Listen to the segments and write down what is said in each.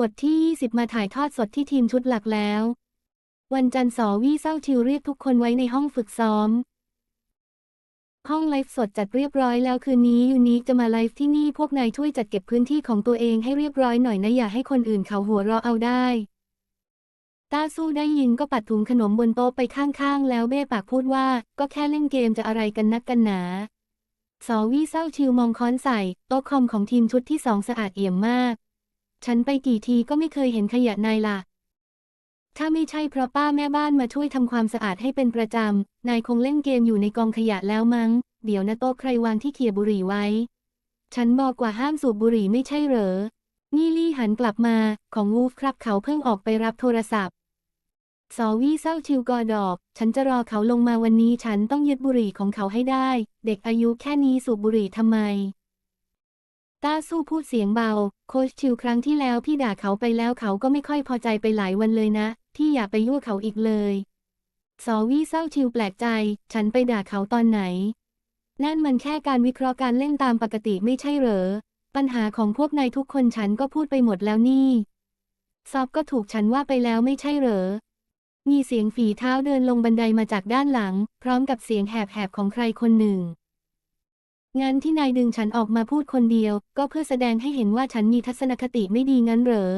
บทที่ 20 มาถ่ายทอดสดที่ทีมชุดหลักแล้ว วันจันทร์สอวี่เศร้าชิวเรียกทุกคนไว้ในห้องฝึกซ้อม ห้องไลฟ์สดจัดเรียบร้อยแล้วคืนนี้ยูนิคจะมาไลฟ์ที่นี่พวกนายช่วยจัดเก็บพื้นที่ของตัวเองให้เรียบร้อยหน่อยนะอย่าให้คนอื่นเขาหัวเราะเอาได้ต้าสู้ได้ยินก็ปัดถุงขนมบนโต๊ะไปข้างๆ แล้วเบ้ปากพูดว่า ก็แค่เล่นเกมจะอะไรกันนักกันหนาสอวี่เศร้าชิวมองค้อนใส่โต๊ะคอมของทีมชุดที่สองสะอาดเอี่ยมมาก ฉันไปกี่ทีก็ไม่เคยเห็นขยะนายล่ะ ถ้าไม่ใช่เพราะป้าแม่บ้านมาช่วยทำความสะอาดให้เป็นประจำ นายคงเล่นเกมอยู่ในกองขยะแล้วมั้ง เดี๋ยวนะโต๊ะใครวางที่เขี่ยบุหรี่ไว้ ฉันบอกว่าห้ามสูบบุหรี่ไม่ใช่เหรอ นี่ลี่หันกลับมาของวูฟครับเขาเพิ่งออกไปรับโทรศัพท์สอวี่เศร้าชิวกอดอก ฉันจะรอเขาลงมาวันนี้ฉันต้องยึดบุหรี่ของเขาให้ได้ เด็กอายุแค่นี้สูบบุหรี่ทำไม ต้าสู้พูดเสียงเบา โคชชิวครั้งที่แล้วพี่ด่าเขาไปแล้วเขาก็ไม่ค่อยพอใจไปหลายวันเลยนะที่อย่าไปยั่วเขาอีกเลย สอวี่เศร้าชิวแปลกใจ ฉันไปด่าเขาตอนไหน นั่นมันแค่การวิเคราะห์การเล่นตามปกติไม่ใช่เหรอ ปัญหาของพวกนายทุกคนฉันก็พูดไปหมดแล้วนี่ ซอบก็ถูกฉันว่าไปแล้วไม่ใช่เหรอ มีเสียงฝีเท้าเดินลงบันไดมาจากด้านหลัง พร้อมกับเสียงแหบๆของใครคนหนึ่ง งั้นที่นายดึงฉันออกมาพูดคนเดียว ก็เพื่อแสดงให้เห็นว่าฉันมีทัศนคติไม่ดีงั้นเหรอ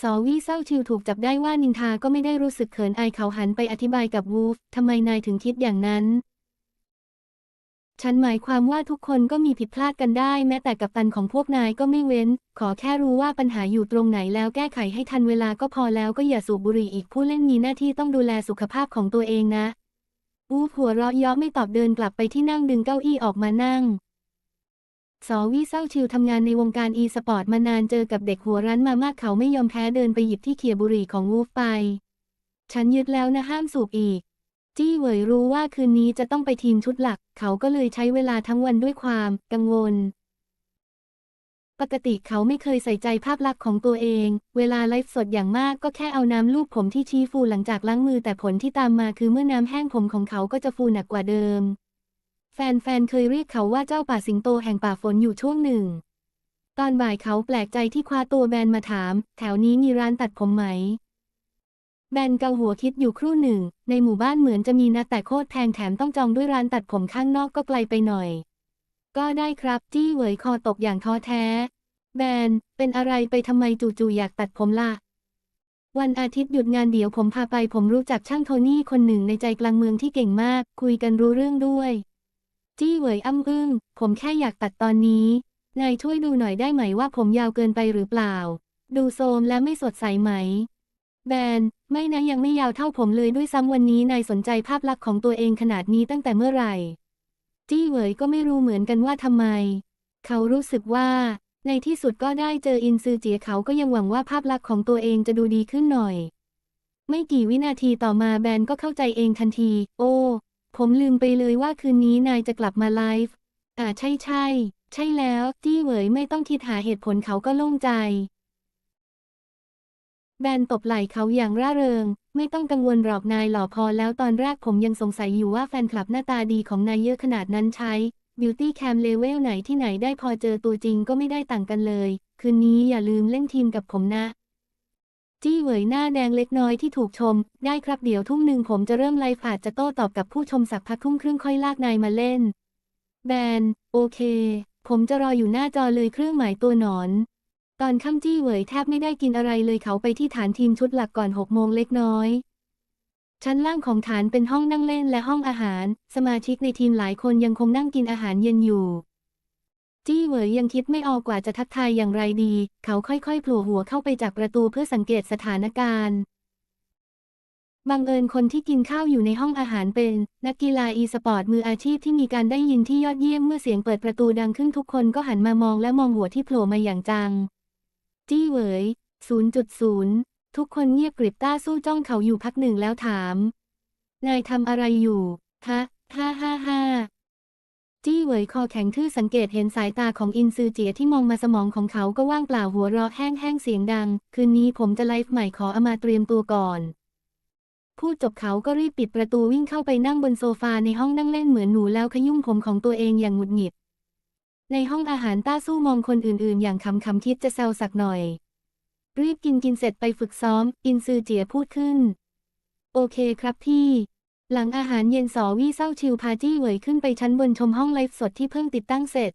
สอวี่เศร้าชิวถูกจับได้ว่านินทาก็ไม่ได้รู้สึกเขินอายเขาหันไปอธิบายกับวูฟทำไมนายถึงคิดอย่างนั้น ฉันหมายความว่าทุกคนก็มีผิดพลาดกันได้ แม้แต่กัปตันของพวกนายก็ไม่เว้น ขอแค่รู้ว่าปัญหาอยู่ตรงไหนแล้วแก้ไขให้ทันเวลาก็พอแล้วก็อย่าสูบบุหรี่อีกผู้เล่นมีหน้าที่ต้องดูแลสุขภาพของตัวเองนะ วูฟหัวเราะย้อไม่ตอบเดินกลับไปที่นั่งดึงเก้าอี้ออกมานั่ง สอวี่เศร้าชิวทำงานในวงการอีสปอร์ตมานานเจอกับเด็กหัวรั้นมามากเขาไม่ยอมแพ้เดินไปหยิบที่เขียบุหรี่ของวูฟไป ฉันยึดแล้วนะห้ามสูบอีก จี้เหวยรู้ว่าคืนนี้จะต้องไปทีมชุดหลัก เขาก็เลยใช้เวลาทั้งวันด้วยความ กังวล ปกติเขาไม่เคยใส่ใจภาพลักษณ์ของตัวเอง เวลาไลฟ์สดอย่างมากก็แค่เอาน้ำลูบผมที่ชี้ฟูหลังจากล้างมือแต่ผลที่ตามมาคือเมื่อน้ำแห้งผมของเขาก็จะฟูหนักกว่าเดิม แฟนๆ เคยเรียกเขาว่าเจ้าป่าสิงโตแห่งป่าฝนอยู่ช่วงหนึ่ง ตอนบ่ายเขาแปลกใจที่คว้าตัวแบนมาถาม แถวนี้มีร้านตัดผมไหม แบนเกาหัวคิดอยู่ครู่หนึ่ง ในหมู่บ้านเหมือนจะมีนะแต่โคตรแพงแถมต้องจองด้วยร้านตัดผมข้างนอกก็ไกลไปหน่อย ก็ได้ครับ จี้เหวยคอตกอย่างท้อแท้ แบน เป็นอะไรไปทำไมจู่ๆอยากตัดผมล่ะ วันอาทิตย์หยุดงานเดี๋ยวผมพาไปผมรู้จักช่างโทนี่คนหนึ่งในใจกลางเมืองที่เก่งมาก คุยกันรู้เรื่องด้วย จี้เหวยอ้ำอึ้ง ผมแค่อยากตัดตอนนี้ นายช่วยดูหน่อยได้ไหมว่าผมยาวเกินไปหรือเปล่า ดูโทมและไม่สดใสไหม แบน ไม่นะยังไม่ยาวเท่าผมเลยด้วยซ้ำวันนี้นายสนใจภาพลักษณ์ของตัวเองขนาดนี้ตั้งแต่เมื่อไหร่ จี้เหวยก็ไม่รู้เหมือนกันว่าทำไม เขารู้สึกว่าในที่สุดก็ได้เจออินซือเจียเขาก็ยังหวังว่าภาพลักษณ์ของตัวเองจะดูดีขึ้นหน่อย ไม่กี่วินาทีต่อมาแบนก็เข้าใจเองทันที โอ้ ผมลืมไปเลยว่าคืนนี้นายจะกลับมาไลฟ์อ่าใช่ใช่ ใช่แล้ว จี้เหวยไม่ต้องคิดหาเหตุผลเขาก็โล่งใจ แบนตบไหล่เขาอย่างร่าเริง ไม่ต้องกังวลหรอกนายหล่อพอแล้วตอนแรกผมยังสงสัยอยู่ว่าแฟนคลับหน้าตาดีของนายเยอะขนาดนั้นใช้บิวตี้แคมเลเวลไหนที่ไหนได้พอเจอตัวจริงก็ไม่ได้ต่างกันเลย คืนนี้อย่าลืมเล่นทีมกับผมนะ จี้เหวยหน้าแดงเล็กน้อยที่ถูกชม ได้ครับเดี๋ยวทุ่มหนึ่งผมจะเริ่มไลฟ์อาจจะโต้ตอบกับผู้ชมสักพักทุ่มครึ่งค่อยลากนายมาเล่น แบน โอเค ผมจะรออยู่หน้าจอเลยเครื่องหมายตัวหนอน ตอนค่ำจี้เหวยแทบไม่ได้กินอะไรเลยเขาไปที่ฐานทีมชุดหลักก่อนหกโมงเล็กน้อย ชั้นล่างของฐานเป็นห้องนั่งเล่นและห้องอาหาร สมาชิกในทีมหลายคนยังคงนั่งกินอาหารเย็นอยู่ จี้เหวยยังคิดไม่ออกกว่าจะทักทายอย่างไรดี เขาค่อยๆโผล่หัวเข้าไปจากประตูเพื่อสังเกตสถานการณ์บังเอิญคนที่กินข้าวอยู่ในห้องอาหารเป็น นักกีฬาอีสปอร์ตมืออาชีพที่มีการได้ยินที่ยอดเยี่ยมเมื่อเสียงเปิดประตูดังขึ้นทุกคนก็หันมามองและมองหัวที่โผล่มาอย่างจัง จี้เหวย0.0 ทุกคนเงียบกริบต้าสู้จ้องเขาอยู่พักหนึ่งแล้วถาม นายทำอะไรอยู่ ฮะฮ่าฮ่าฮ่าจี้เหวยคอแข็งทื่อสังเกตเห็นสายตาของอินซือเจียที่มองมาสมองของเขาก็ว่างเปล่าหัวเราะแห้งแห้งเสียงดัง คืนนี้ผมจะไลฟ์ใหม่ขอเอามาเตรียมตัวก่อน พูดจบเขาก็รีบปิดประตูวิ่งเข้าไปนั่งบนโซฟาในห้องนั่งเล่นเหมือนหนูแล้วขยุ่มผมของตัวเองอย่างหงุดหงิด ในห้องอาหารต้าสู้มองคนอื่นๆ อย่างคำคำคิดจะแซวสักหน่อย รีบกินกินเสร็จไปฝึกซ้อม อินซือเจียพูดขึ้น โอเคครับพี่ หลังอาหารเย็นสอวี่เศร้าชิวพาจี้เหวยขึ้นไปชั้นบนชมห้องไลฟ์สดที่เพิ่งติดตั้งเสร็จ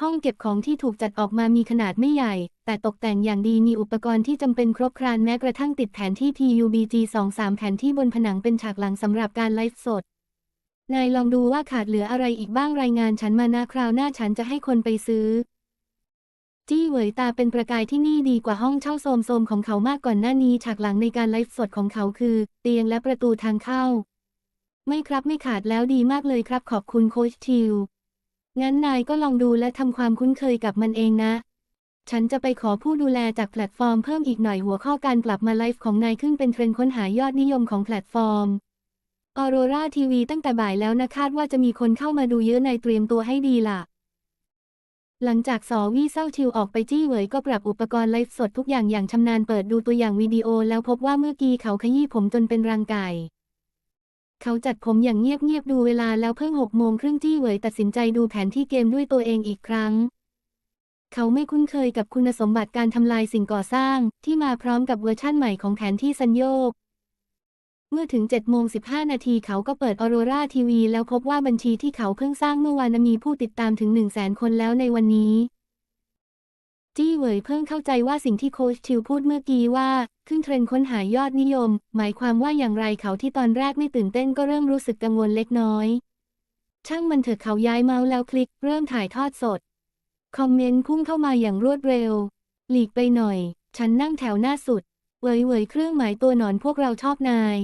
ห้องเก็บของที่ถูกจัดออกมามีขนาดไม่ใหญ่ แต่ตกแต่งอย่างดีมีอุปกรณ์ที่จำเป็นครบครันแม้กระทั่งติดแผนที่ PUBG 23แผนที่บนผนังเป็นฉากหลังสำหรับการไลฟ์สด นายลองดูว่าขาดเหลืออะไรอีกบ้างรายงานฉันมานะคราวหน้าฉันจะให้คนไปซื้อ จี้เหวยตาเป็นประกายที่นี่ดีกว่าห้องเช่าโสมๆของเขามากก่อนหน้านี้ฉากหลังในการไลฟ์สดของเขาคือ เตียงและประตูทางเข้า ไม่ครับไม่ขาดแล้วดีมากเลยครับขอบคุณโคชทิว งั้นนายก็ลองดูและทำความคุ้นเคยกับมันเองนะฉันจะไปขอผู้ดูแลจากแพลตฟอร์มเพิ่มอีกหน่อยหัวข้อการกลับมาไลฟ์ของนายขึ้นเป็นเทรนด์ค้นหายอดนิยมของแพลตฟอร์ม ออโรราทีวีตั้งแต่บ่ายแล้วนะคาดว่าจะมีคนเข้ามาดูเยอะในเตรียมตัวให้ดีล่ะ หลังจากสอวี่เศร้าชิวออกไปจี้เหวยก็ปรับอุปกรณ์ไลฟ์สดทุกอย่างอย่างชำนาญเปิดดูตัวอย่างวิดีโอแล้วพบว่าเมื่อกี้เขาขยี้ผมจนเป็นรังไก่ เขาจัดผมอย่างเงียบๆดูเวลาแล้วเพิ่งหกโมงครึ่งจี้เหวยตัดสินใจดูแผนที่เกมด้วยตัวเองอีกครั้งเขาไม่คุ้นเคยกับคุณสมบัติการทำลายสิ่งก่อสร้าง ที่มาพร้อมกับเวอร์ชั่นใหม่ของแผนที่สัญโยก เมื่อถึง7โมง15 นาทีเขาก็เปิดออโรราทีวีแล้วพบว่าบัญชีที่เขาเพิ่งสร้างเมื่อวานมีผู้ติดตามถึง 1 0 0 0 0แสนคนแล้วในวันนี้ จี้เหวยเพิ่งเข้าใจว่าสิ่งที่โคชทิวพูดเมื่อกี้ว่า ขึ้นเทรนด์ค้นหายอดนิยม หมายความว่าอย่างไรเขาที่ตอนแรกไม่ตื่นเต้นก็เริ่มรู้สึกกังวลเล็กน้อย ช่างมันเถอะเขาย้ายเมาส์แล้วคลิกเริ่มถ่ายทอดสด คอมเมนต์พุ่งเข้ามาอย่างรวดเร็ว หลีกไปหน่อย ฉันนั่งแถวหน้าสุดเวยเวยเครื่องหมายตัวหนอนพวกเราชอบนาย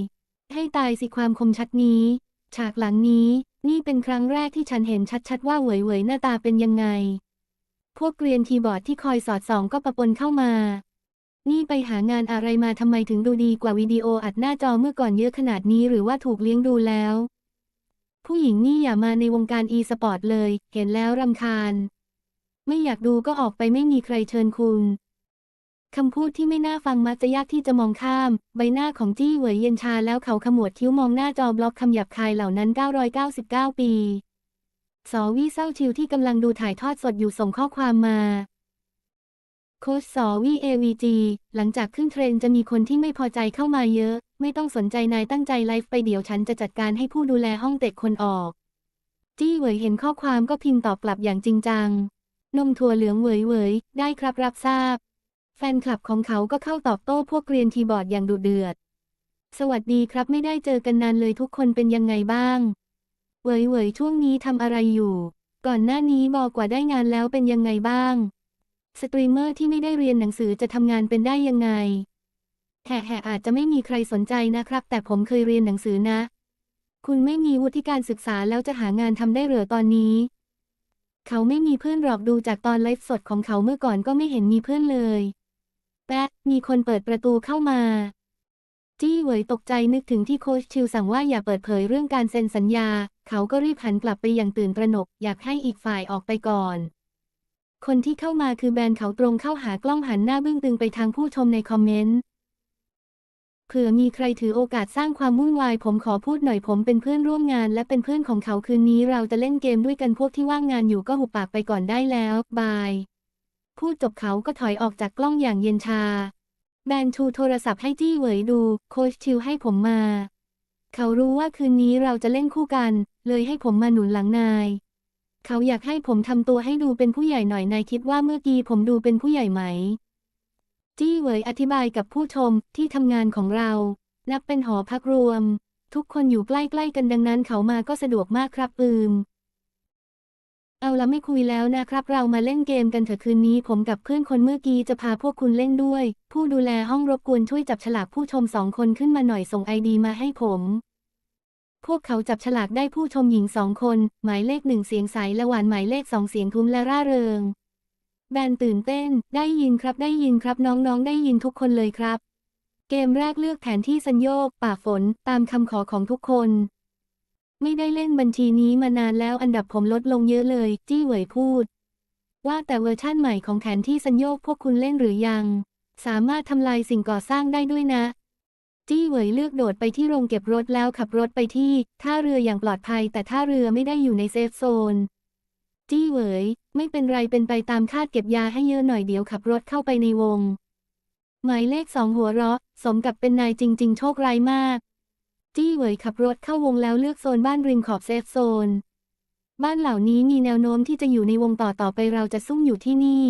ให้ตายสิความคมชัดนี้ ฉากหลังนี้ นี่เป็นครั้งแรกที่ฉันเห็นชัดๆว่าเหวยเหวยหน้าตาเป็นยังไง พวกเกรียนคีย์บอร์ดที่คอยสอดส่องก็ประปนเข้ามา นี่ไปหางานอะไรมาทำไมถึงดูดีกว่าวิดีโออัดหน้าจอเมื่อก่อนเยอะขนาดนี้หรือว่าถูกเลี้ยงดูแล้ว ผู้หญิงนี่อย่ามาในวงการอีสปอร์ตเลย เห็นแล้วรำคาญ ไม่อยากดูก็ออกไปไม่มีใครเชิญคุณ คำพูดที่ไม่น่าฟังมักจะยากที่จะมองข้าม ใบหน้าของจี้เหวยเย็นชาแล้วเขาขมวดคิ้วมองหน้าจอบล็อกคำหยาบคายเหล่านั้น 999 ปี สอวี่เศร้าชิวที่กำลังดูถ่ายทอดสดอยู่ส่งข้อความมา โค้ชสอวี่ AVG หลังจากขึ้นเทรนจะมีคนที่ไม่พอใจเข้ามาเยอะ ไม่ต้องสนใจนายตั้งใจไลฟ์ไปเดี๋ยวฉันจะจัดการให้ผู้ดูแลห้องเต็กคนออก จี้เหวยเห็นข้อความก็พิมพ์ตอบกลับอย่างจริงจังนมถั่วเหลืองเหวยเหวยได้ครับรับทราบ แฟนคลับของเขาก็เข้าตอบโต้พวกเกรียนคีย์บอร์ดอย่างดุเดือด สวัสดีครับไม่ได้เจอกันนานเลยทุกคนเป็นยังไงบ้างเหวยเวยช่วงนี้ทำอะไรอยู่ ก่อนหน้านี้บอกกว่าได้งานแล้วเป็นยังไงบ้าง สตรีมเมอร์ที่ไม่ได้เรียนหนังสือจะทำงานเป็นได้ยังไงแห่แห่อาจจะไม่มีใครสนใจนะครับ แต่ผมเคยเรียนหนังสือนะ คุณไม่มีวุฒิการศึกษาแล้วจะหางานทำได้เหรือตอนนี้ เขาไม่มีเพื่อนหรอกดูจากตอนไลฟ์สดของเขาเมื่อก่อนก็ไม่เห็นมีเพื่อนเลย แป๊ะ มีคนเปิดประตูเข้ามา จี้เหวยตกใจนึกถึงที่โค้ชชิวสั่งว่าอย่าเปิดเผยเรื่องการเซ็นสัญญา เขาก็รีบหันกลับไปอย่างตื่นตระหนก อยากให้อีกฝ่ายออกไปก่อน คนที่เข้ามาคือแบรนเขาตรงเข้าหากล้องหันหน้าบึ้งตึงไปทางผู้ชมในคอมเมนต์เผื่อมีใครถือโอกาสสร้างความวุ่นวาย ผมขอพูดหน่อยผมเป็นเพื่อนร่วมงาน และเป็นเพื่อนของเขาคืนนี้เราจะเล่นเกมด้วยกันพวกที่ว่างงานอยู่ก็หุบปากไปก่อนได้แล้ว บาย พูดจบเขาก็ถอยออกจากกล้องอย่างเย็นชาแบนชูโทรศัพท์ให้จี้เหวยดู โคชชิวให้ผมมา เขารู้ว่าคืนนี้เราจะเล่นคู่กัน เลยให้ผมมาหนุนหลังนาย เขาอยากให้ผมทำตัวให้ดูเป็นผู้ใหญ่หน่อยนายคิดว่าเมื่อกี้ผมดูเป็นผู้ใหญ่ไหม จี้เหวยอธิบายกับผู้ชมที่ทำงานของเรา นับเป็นหอพักรวม ทุกคนอยู่ใกล้ๆกันดังนั้นเขามาก็สะดวกมากครับอืม เอาละไม่คุยแล้วนะครับ เรามาเล่นเกมกันเถอะคืนนี้ ผมกับเพื่อนคนเมื่อกี้จะพาพวกคุณเล่นด้วย ผู้ดูแลห้องรบกวนช่วยจับฉลากผู้ชมสองคนขึ้นมาหน่อยส่งไอดีมาให้ผม พวกเขาจับฉลากได้ผู้ชมหญิงสองคน หมายเลขหนึ่งเสียงใสและหวานหมายเลขสองเสียงทุ้มและร่าเริง แบนตื่นเต้น ได้ยินครับได้ยินครับน้องๆ ได้ยินทุกคนเลยครับ เกมแรกเลือกแผนที่สัญโยกป่าฝน ตามคำขอของทุกคน ไม่ได้เล่นบัญชีนี้มานานแล้วอันดับผมลดลงเยอะเลย จี้เหวยพูด ว่าแต่เวอร์ชั่นใหม่ของแผนที่สัญโยกพวกคุณเล่นหรือยัง สามารถทำลายสิ่งก่อสร้างได้ด้วยนะ จี้เหวยเลือกโดดไปที่โรงเก็บรถแล้วขับรถไปที่ท่าเรืออย่างปลอดภัย แต่ท่าเรือไม่ได้อยู่ในเซฟโซน จี้เหวยไม่เป็นไรเป็นไปตามคาดเก็บยาให้เยอะหน่อยเดี๋ยวขับรถเข้าไปในวง หมายเลขสองหัวเราะ สมกับเป็นนายจริง ๆ โชคร้ายมาก จี้เหวยขับรถเข้าวงแล้วเลือกโซนบ้านริมขอบเซฟโซน บ้านเหล่านี้มีแนวโน้มที่จะอยู่ในวงต่อต่อไปเราจะซุ่มอยู่ที่นี่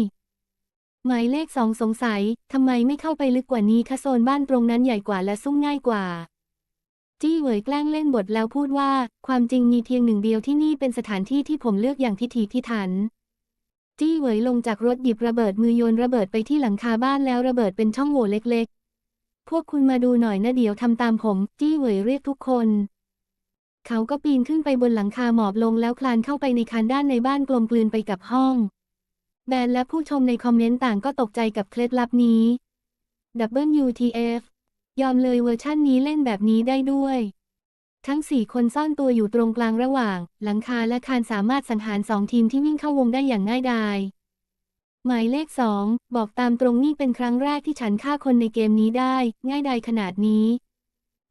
หมายเลขสองสงสัยทำไมไม่เข้าไปลึกกว่านี้คะโซนบ้านตรงนั้นใหญ่กว่าและซุ่มง่ายกว่า จี้เหวยแกล้งเล่นบทแล้วพูดว่า ความจริงมีเพียงหนึ่งเดียวที่นี่เป็นสถานที่ที่ผมเลือกอย่างพิถีพิถันจี้เหวยลงจากรถหยิบระเบิดมือโยนระเบิดไปที่หลังคาบ้านแล้วระเบิดเป็นช่องโหว่เล็ก พวกคุณมาดูหน่อยนะเดี๋ยวทำตามผม จี้เหวยเรียกทุกคน เขาก็ปีนขึ้นไปบนหลังคาหมอบลงแล้วคลานเข้าไปในคานด้านในบ้านกลมกลืนไปกับห้อง แบนและผู้ชมในคอมเมนต์ต่างก็ตกใจกับเคล็ดลับนี้ WTF ยอมเลยเวอร์ชั่นนี้เล่นแบบนี้ได้ด้วย ทั้งสี่คนซ่อนตัวอยู่ตรงกลางระหว่าง หลังคาและคานสามารถสังหารสองทีมที่วิ่งเข้าวงได้อย่างง่ายดาย หมายเลขสองบอกตามตรงนี่เป็นครั้งแรกที่ฉันฆ่าคนในเกมนี้ได้ ง่ายดายขนาดนี้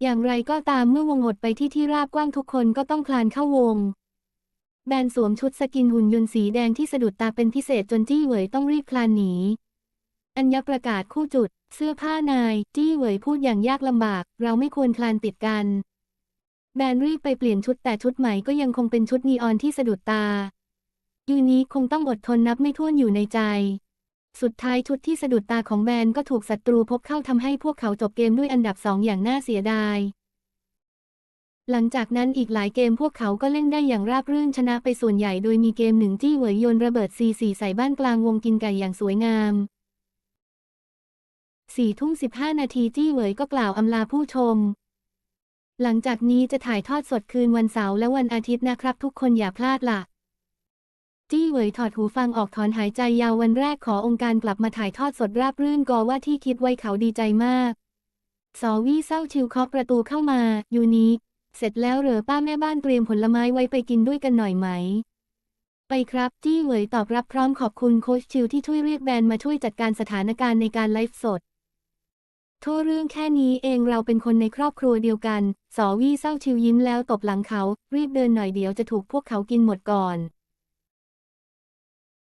อย่างไรก็ตามเมื่อวงหดไปที่ที่ราบกว้างทุกคนก็ต้องคลานเข้าวง แบนสวมชุดสกินหุ่นยนต์สีแดงที่สะดุดตาเป็นพิเศษจนจี้เหวยต้องรีบคลานหนี อัญญประกาศคู่จุด เสื้อผ้านาย จี้เหวยพูดอย่างยากลำบาก เราไม่ควรคลานติดกัน แบนรีบไปเปลี่ยนชุดแต่ชุดใหม่ก็ยังคงเป็นชุดนีออนที่สะดุดตา ยูนี้คงต้องอดทนนับไม่ถ้วนอยู่ในใจ สุดท้ายชุดที่สะดุดตาของแบนก็ถูกศัตรูพบเข้าทำให้พวกเขาจบเกมด้วยอันดับสองอย่างน่าเสียดาย หลังจากนั้นอีกหลายเกมพวกเขาก็เล่นได้อย่างราบรื่นชนะไปส่วนใหญ่โดยมีเกมหนึ่งจี้เหวยโยนระเบิดซีสีใส่บ้านกลางวงกินไก่อย่างสวยงามสี่ทุ่มสิบห้านาทีจี้เหวยก็กล่าวอำลาผู้ชม หลังจากนี้จะถ่ายทอดสดคืนวันเสาร์และวันอาทิตย์นะครับทุกคนอย่าพลาดล่ะ จี้เหวยถอดหูฟังออกถอนหายใจยาววันแรกขอองค์การกลับมาถ่ายทอดสดราบรื่นกอว่าที่คิดไว้เขาดีใจมาก สอวี่เศร้าชิวเคาะประตูเข้ามา ยูนิคเสร็จแล้วเหรอป้าแม่บ้านเตรียมผลไม้ไว้ไปกินด้วยกันหน่อยไหม ไปครับ จี้เหวยตอบรับพร้อมขอบคุณโคชชิวที่ช่วยเรียกแบรนด์มาช่วยจัดการสถานการณ์ในการไลฟ์สดโทษเรื่องแค่นี้เองเราเป็นคนในครอบครัวเดียวกัน สอวี่เศร้าชิวยิ้มแล้วตบหลังเขา รีบเดินหน่อยเดี๋ยวจะถูกพวกเขากินหมดก่อน